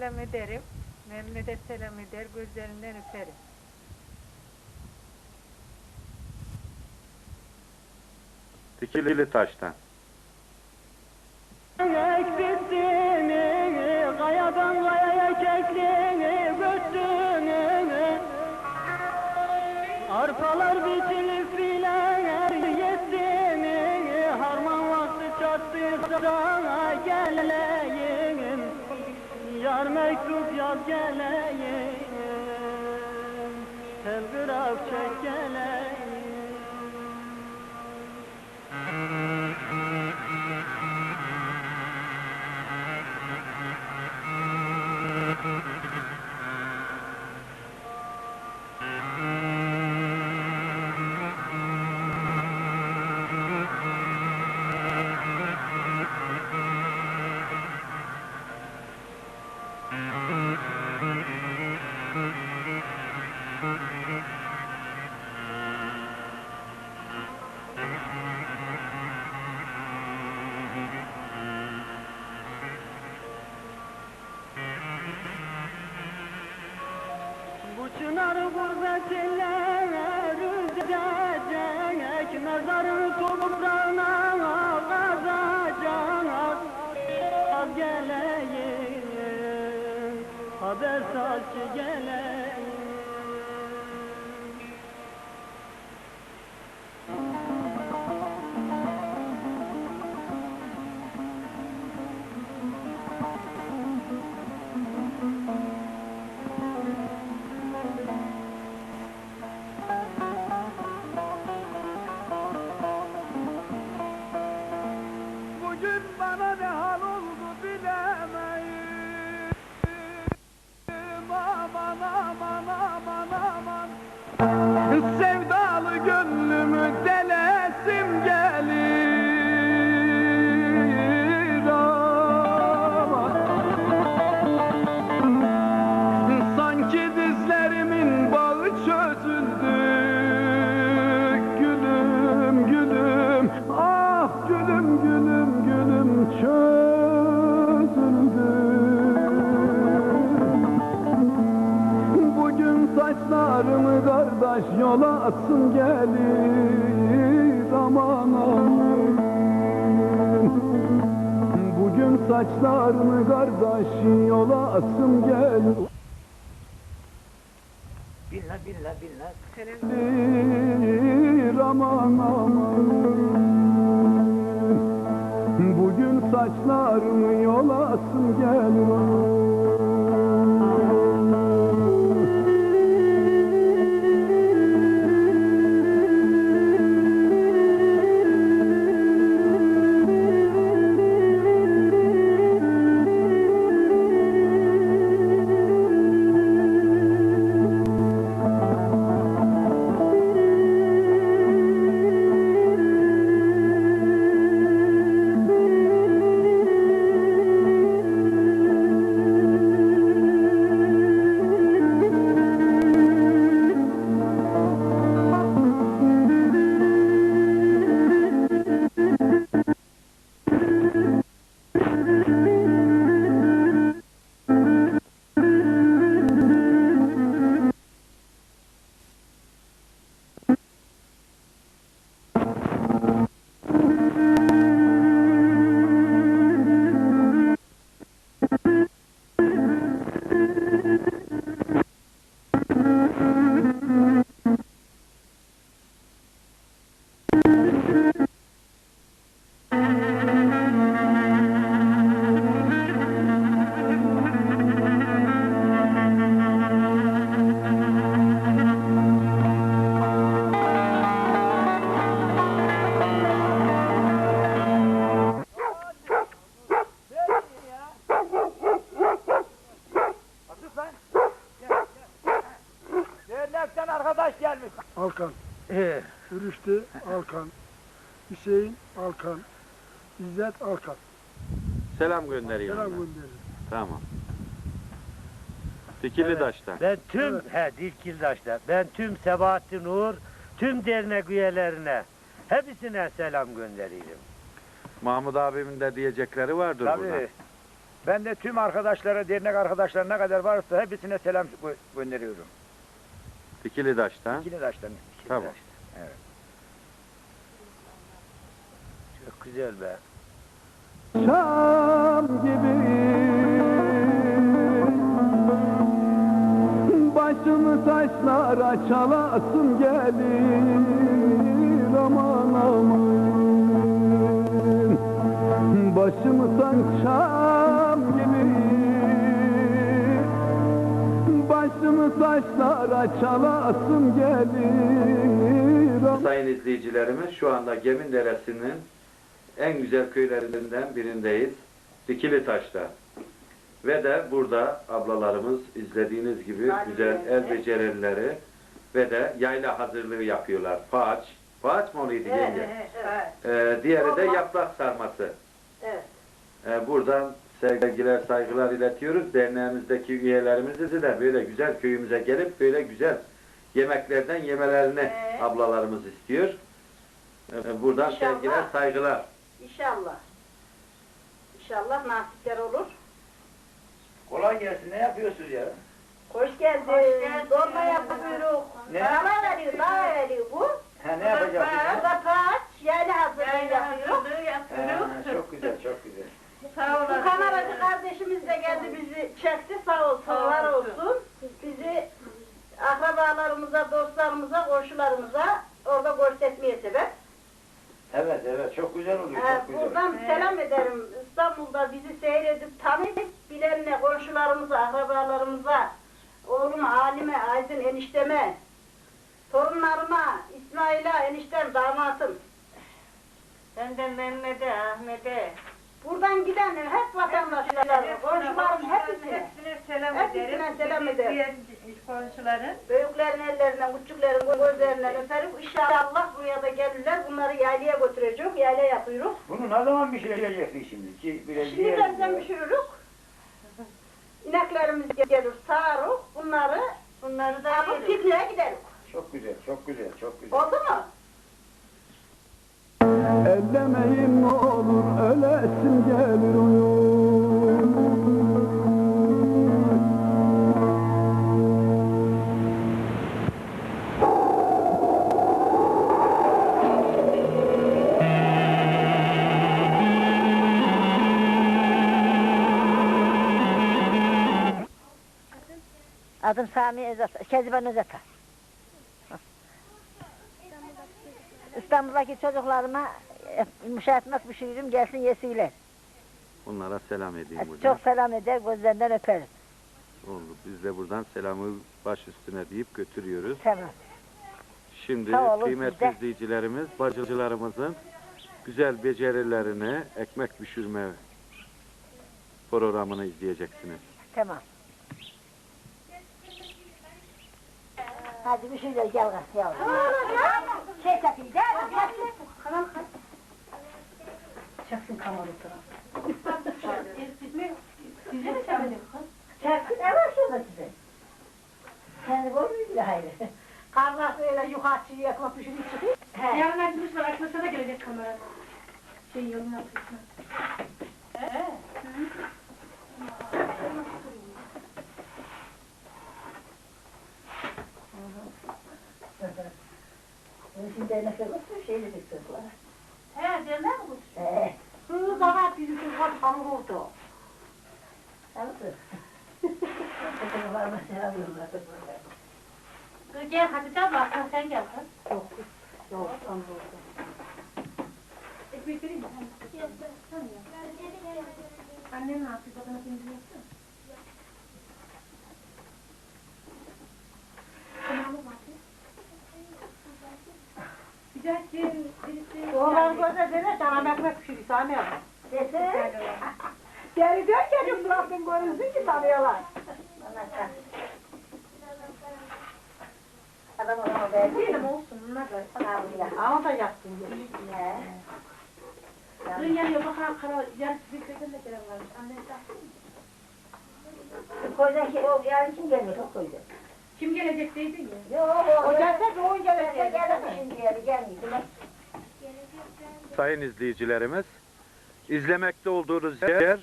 selam ederim. De selam eder, gözlerinden öperim. Dikili taştan. Mektup yaz geleyim Telgraf çek geleyim gurbetler üzecek Mezarı toprağına kazacak Az geleyim Haber sal ki geleyim yola atsın gelir aman aman. Bugün saçlarımı kardeş? Yola atsın gelir Billah billah billah. Selam Bir aman aman. Bugün saçlarımı yolasın gel. Dernekten İzzet Alkan. Selam gönderiyorum Selam gönderin. Tamam. Dikili Evet. taştan. ben tüm, Evet. he Dilkildaş'ta, ben tüm Sebahattin Uğur, tüm dernek üyelerine, hepsine selam gönderiyorum. Mahmut abimin de diyecekleri vardır Tabii. burada. Ben de tüm arkadaşlara, dernek arkadaşlar ne kadar varsa hepsine selam gö- gönderiyorum. Dikili taştan. İkili taştan. ikili Tamam. taştan. Evet. Çok güzel be. Şam gibi. Başımı taşlara çalasım gelir aman aman. Başımı taşam gibi. Başımı taşlara çalasım gelir Sayın izleyicilerimiz şu anda Gemin Deresi'nin en güzel köylerinden birindeyiz. Dikili Taş'ta. Ve de burada ablalarımız izlediğiniz gibi güzel el becerileri ve de yayla hazırlığı yapıyorlar. Paç. Paç mı oluyordu yenge? Ee, diğeri de yaprak sarması. Evet. Ee, buradan sevgiler, saygılar iletiyoruz. Derneğimizdeki üyelerimizi de böyle güzel köyümüze gelip böyle güzel yemeklerden yemelerini Evet. ablalarımız istiyor. Ee, buradan İnşallah. sevgiler, saygılar. İnşallah. İnşallah nasipler olur. Kolay gelsin. Ne yapıyorsunuz ya? Hoş geldin. Dolma yapıyoruz. Ne? Bana veriyor, bana veriyor bu. Ha, ne yapacaksınız? Bu da paç, yayla hazırlığı yapıyoruz. Çok güzel, çok güzel. Sağ Bu olasın. kameracı kardeşimiz de geldi bizi çekti sağ olsun, Sağ var olsun. olsun. Bizi akrabalarımıza, dostlarımıza, komşularımıza orada göstermeye sebep. Evet, evet. Çok güzel oluyor, Ee, çok güzel. buradan selam ederim. İstanbul'da bizi seyredip tanıyıp bilenle, komşularımıza, akrabalarımıza, oğlum Halime, Aydın enişteme, torunlarıma, İsmail'e, eniştem, damatım. Benden Mehmet'e, Ahmet'e. Buradan giden hep vatandaşlar, komşularım hepsine. Hepsine selam Hepsine ederim. selam Bizi ederim. izleyen komşuların. Büyüklerin ellerinden, küçüklerin gözlerinden öperim. İnşallah buraya da gelirler. Bunları yaylaya götürecek. Yayla yapıyoruz. Bunu ne zaman pişireceksin şimdi? Ki biraz Şimdi diğer- birazdan pişiririz. İneklerimiz gelir, sağırız. Bunları Bunları da alıp yeriz. Pikniğe gideriz. Çok güzel, çok güzel, çok güzel. Oldu mu? Ellemeyin ne olur ölesim gelir uyum Adım Sami Özata, Keziban Özata. İstanbul'daki çocuklarıma e, müşahitmek pişiririm, gelsin yesinler. Onlara selam edeyim buradan. Çok selam eder, gözlerinden öperim. Oldu. Biz de buradan selamı baş üstüne deyip götürüyoruz. Tamam. Şimdi Sağ olun, kıymetli izleyicilerimiz, bacılarımızın güzel becerilerini, ekmek pişirme programını izleyeceksiniz. Tamam. Hadi bir şeyler gel kız yavrum. Şey takayım, gel kız, gel. Kanal kaç. Çaksın kanalı Çaksın, ne var şurada size? Kendi koymuyor bile hayır. Karnası öyle yukarı yakma pişirip çıkıyor. He. Yarın açmış var, açmasa da gelecek kamera. Şey yolun atmışlar. Şimdi dernekler götürüyor, şeyle götürüyorlar. He, derler mi bu? He. Hı, daha bizim var hamur oldu. Nasıl? Çocuklarıma selam yolluyorum. Kız Gel Hatice abla, sen gel kız. Yok, yok, hamur oldu. Ekmek vereyim mi? Gel, sen ya. Annen ne yapıyor? Babana peynir yapsana. Tamam, bak. Birisi... Oğlan gözlerine sana ekmek pişiriyor, Sami abi. Sesi. Geri dön geri bıraktın görünsün ki tanıyorlar. Adam ona verdi. Diyelim olsun, bunlar da. Ama da yaptın. He. Kız yanıyor, bakalım kara, yarısı bir köyden de gelen varmış. Annen de Koydan ki o yarın kim gelmiş o koydan? Kim gelecek dedi ya. Yok. O gelse doğun gelecek. Sayın izleyicilerimiz, izlemekte olduğunuz yer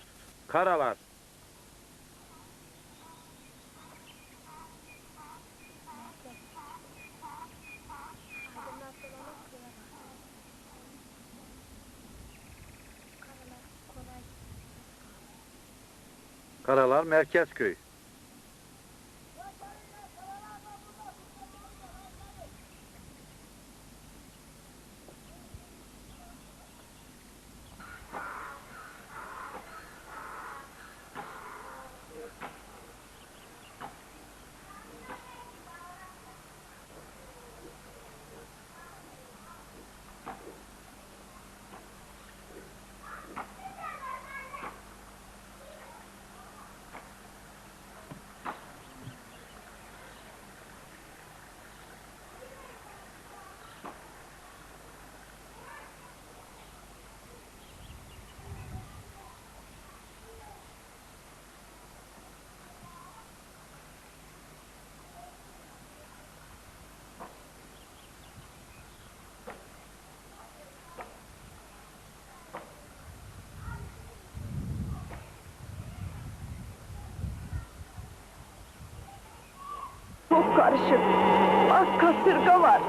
Karalar. Karalar Merkezköy. Çok karışık. Bak kasırga var.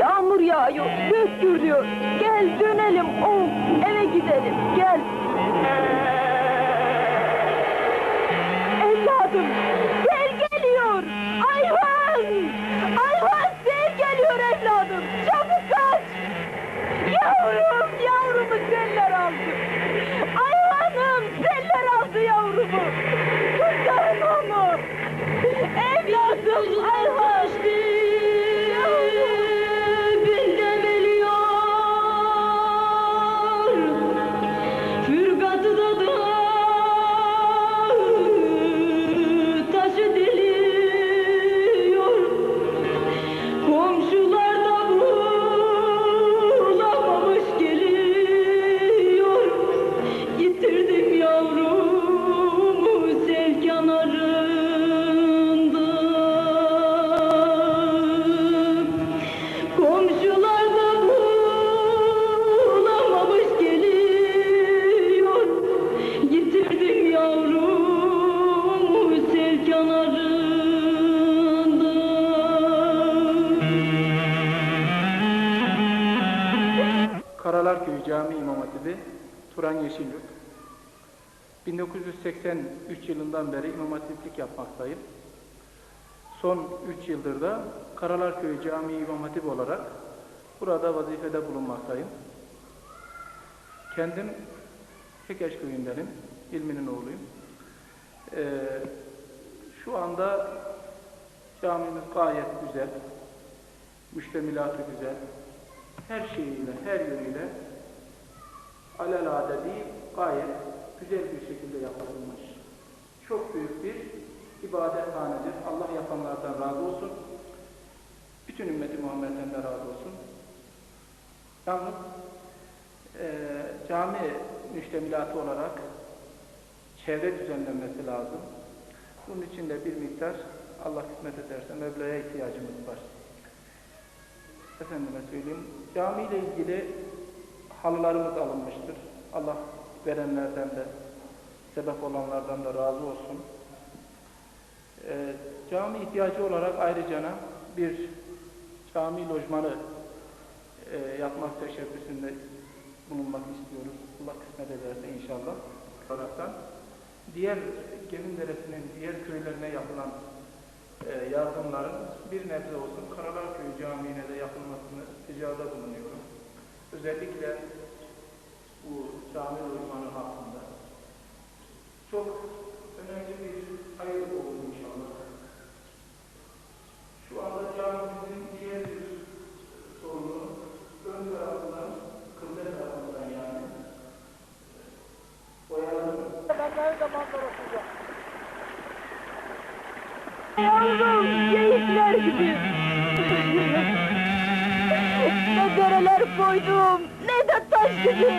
Yağmur yağıyor, gök gürlüyor. Gel dönelim, oh, eve gidelim, gel. Evladım, sel geliyor. Ayhan! Ayhan sel geliyor evladım. Çabuk kaç. Yavrum, yavrumu seller aldı. Ayhan'ım, seller aldı yavrumu. Kurtarın onu. Evladım Ayhan! Benden Karalar Köyü Cami İmam Hatibi Turan Yeşilyurt. 1983 yılından beri imam hatiplik yapmaktayım. Son 3 yıldır da Karalar Köyü Cami İmam Hatibi olarak burada vazifede bulunmaktayım. Kendim Kekeş köyündenim, İlmi'nin oğluyum. Ee, şu anda camimiz gayet güzel, müştemilatı güzel, her şeyiyle, her yönüyle alelade değil, gayet güzel bir şekilde yapılmış. Çok büyük bir ibadethanedir. Allah yapanlardan razı olsun. Bütün ümmeti Muhammed'den de razı olsun. Yalnız eee cami müştemilatı olarak çevre düzenlenmesi lazım. Bunun için de bir miktar Allah kısmet ederse meblağa ihtiyacımız var. Efendime söyleyeyim, camiyle ilgili halılarımız alınmıştır. Allah verenlerden de, sebep olanlardan da razı olsun. Ee, cami ihtiyacı olarak ayrıca bir cami lojmanı e, yapmak teşebbüsünde bulunmak istiyoruz. Allah kısmet ederse inşallah. Taraftan. Diğer Gemin Deresi'nin diğer köylerine yapılan e, yardımların bir nebze olsun Karalar Köyü Camii'ne de yapılmasını ricada bulunuyorum. Özellikle bu cami lojmanı hakkında. Çok önemli bir hayır oldu inşallah. Şu anda camimizin diğer bir sorunu ön tarafından, kıble tarafından yani boyaların Yavrum, geyikler gibi. ne dereler koydum, ne de taş gibi.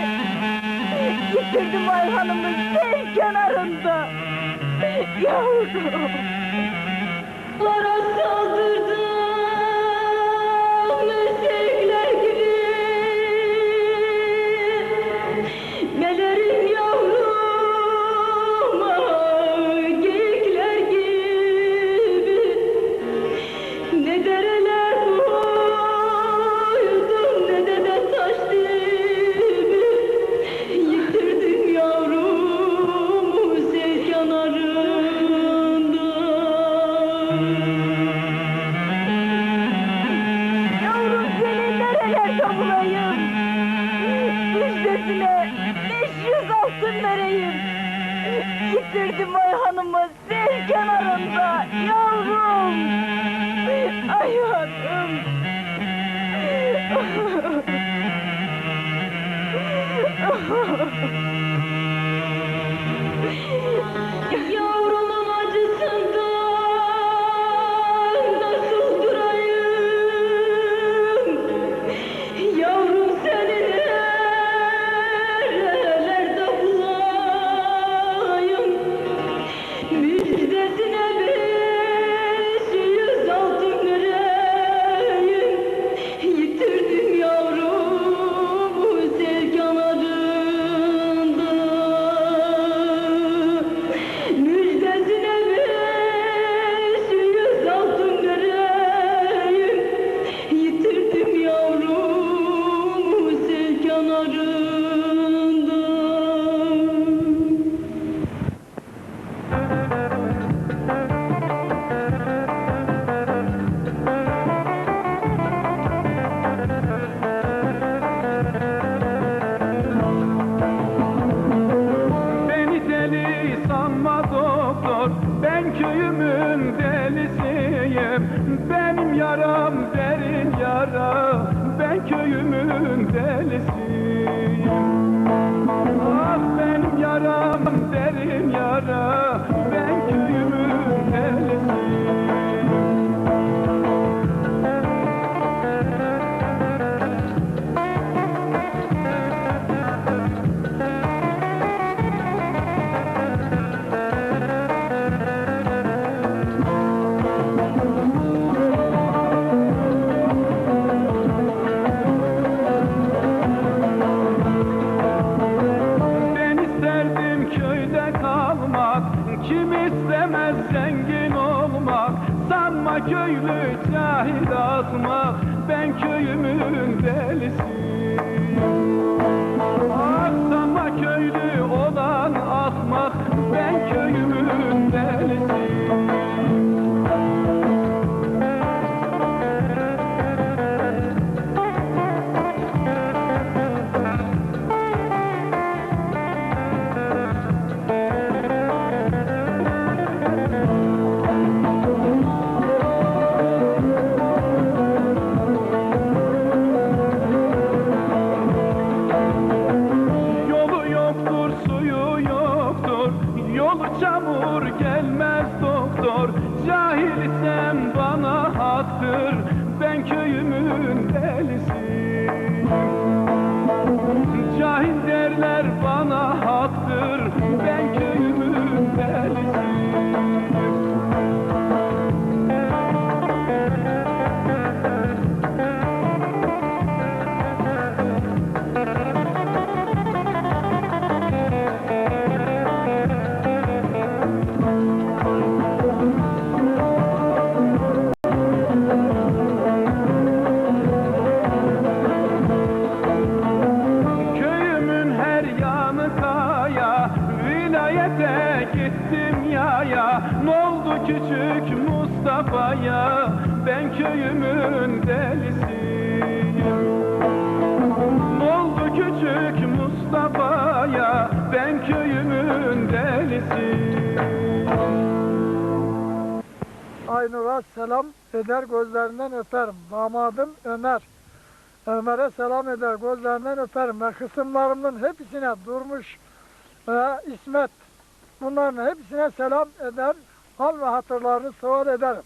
Yitirdim Ayhan'ımı sel kenarında. Yavrum. Lara saldırdım, köyümün delisiyim gözlerinden öperim. Damadım Ömer. Ömer'e selam eder gözlerinden öperim. Ve kısımlarımın hepsine Durmuş ve İsmet. Bunların hepsine selam eder. Hal ve hatırlarını sual ederim.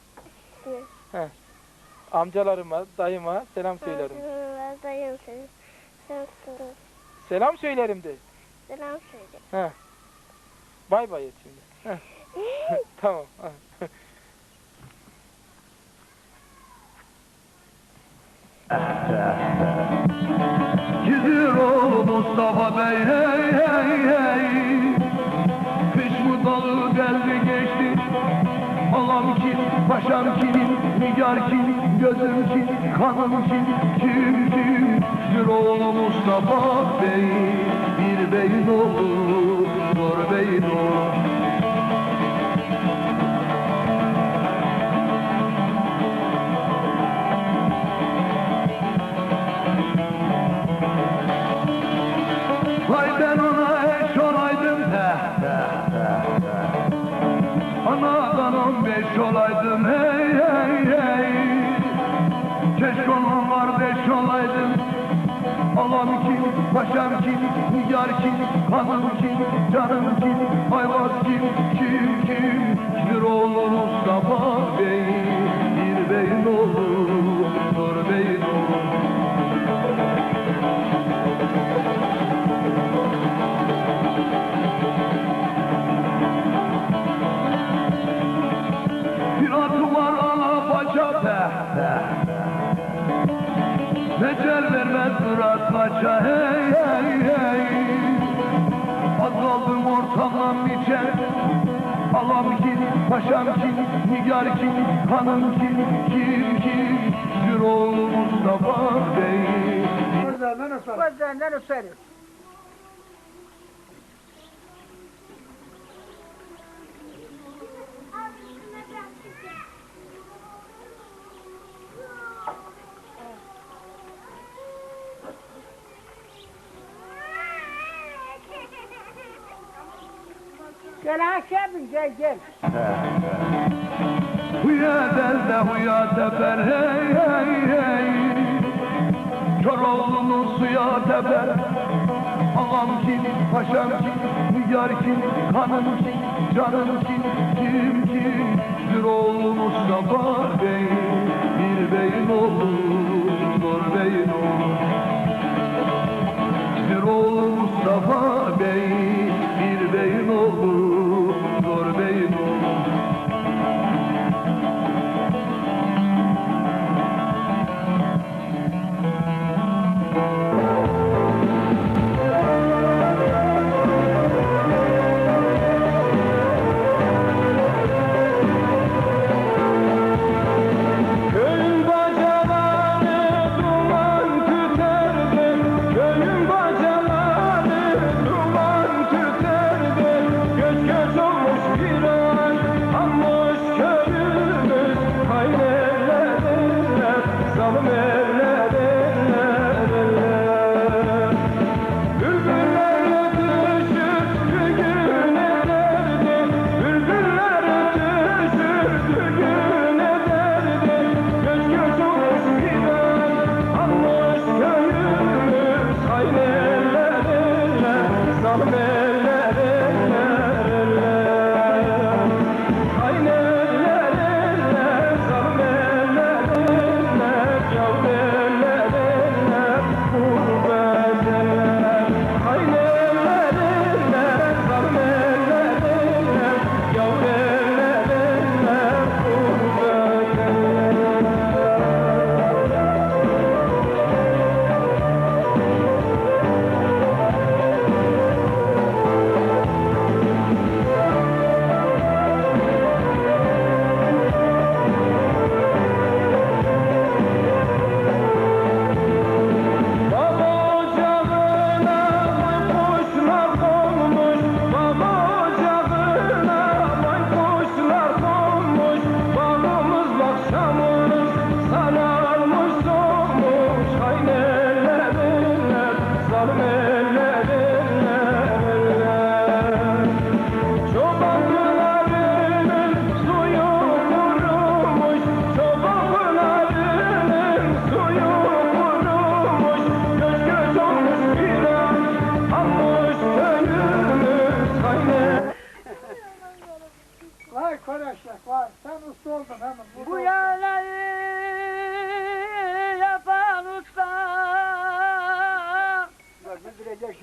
Amcalarıma, dayıma selam söylerim. Dayım. Selam söyle. Selam söylerim de. Selam söyle. He. Bay bay et şimdi. Heh. tamam. ha. Gidiyor oğlu Mustafa Bey hey hey hey. Kış mı dalı geldi geçti. Alam kim, paşam kim, nigar kim, gözüm kim, kanım kim, kim kim. Bir oğlu Mustafa Bey, bir beyin oğlu, zor beyin oğlu paşam kim, nigar kim, hanım kim, canım kim, ayvaz kim, kim kim? Bir oğlu Mustafa Bey, bir beyin oğlu, nur beyin atı var ana paça peh peh vermez Murat Paşa hey Alam kim, paşam kim, nigar kim, hanım kim, kim kim Bir oğlu Mustafa Bey Gözlerinden öperim. Gözlerinden öperim. Bin gel gel. Huya derde huya teper hey hey hey. Kör oğlunu suya teper. Ağam kim, paşam kim, nigar kim, hanım kim, canım kim, kim kim. Bir oğlu Mustafa Bey, bir beyin oğlu, zor beyin oğlu Bir oğlu Mustafa Bey,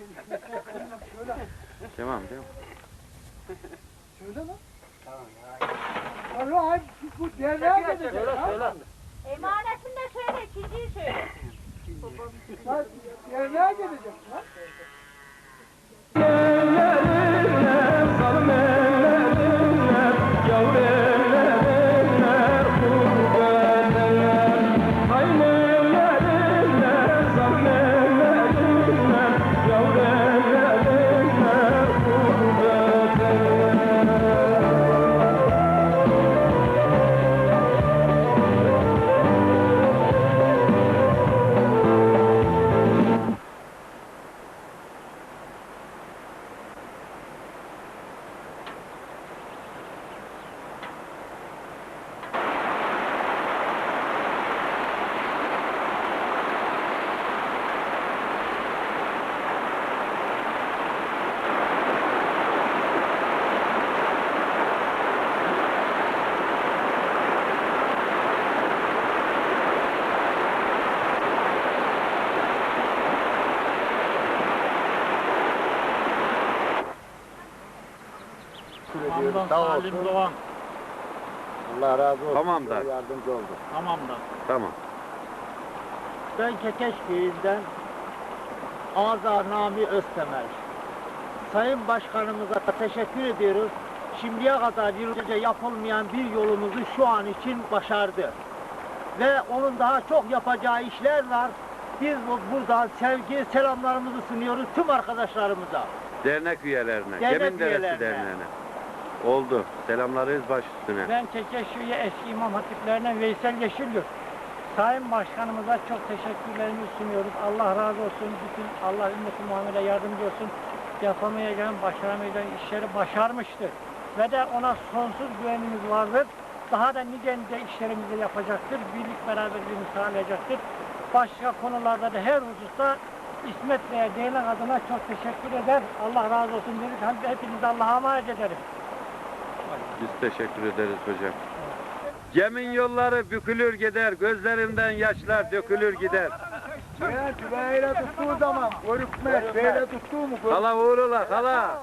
Güldürecek şimdi. Söyle. Mi? Söyle lan. Tamam ya. Alo ay bu derneğe gidecek. Söyle söyle. Emanetini de söyle, ikinciyi söyle. Derneğe gidecek lan. Başkanımızdan Sağ Salim olsun. Doğan. Allah razı olsun. Tamam da. Yardımcı oldu. Tamam da. Tamam. Ben Kekeş köyünden Azar Nami Öztemel. Sayın Başkanımıza teşekkür ediyoruz. Şimdiye kadar yıllarca yapılmayan bir yolumuzu şu an için başardı. Ve onun daha çok yapacağı işler var. Biz bu- buradan sevgi selamlarımızı sunuyoruz tüm arkadaşlarımıza. Dernek üyelerine, Dernek Gemin Deresi. Derneği'ne. Oldu. Selamlarınız baş üstüne. Ben Kekeşüye eski imam hatiplerinden Veysel Yeşilgül. Sayın Başkanımıza çok teşekkürlerimi sunuyoruz. Allah razı olsun. Bütün Allah ümmeti Muhammed'e yardımcı olsun. Yapamayacağı, başaramayacağı işleri başarmıştır. Ve de ona sonsuz güvenimiz vardır. Daha da nice nice işlerimizi yapacaktır. Birlik beraberliğini sağlayacaktır. Başka konularda da her hususta İsmet Bey'e değerli adına çok teşekkür eder. Allah razı olsun dedik. Hem de hepinizi Allah'a emanet ederim. Biz teşekkür ederiz hocam. Gemin yolları bükülür gider, gözlerinden yaşlar dökülür gider. Böyle tuttuğu zaman görükmez. Böyle tuttuğu mu Hala uğurla, hala.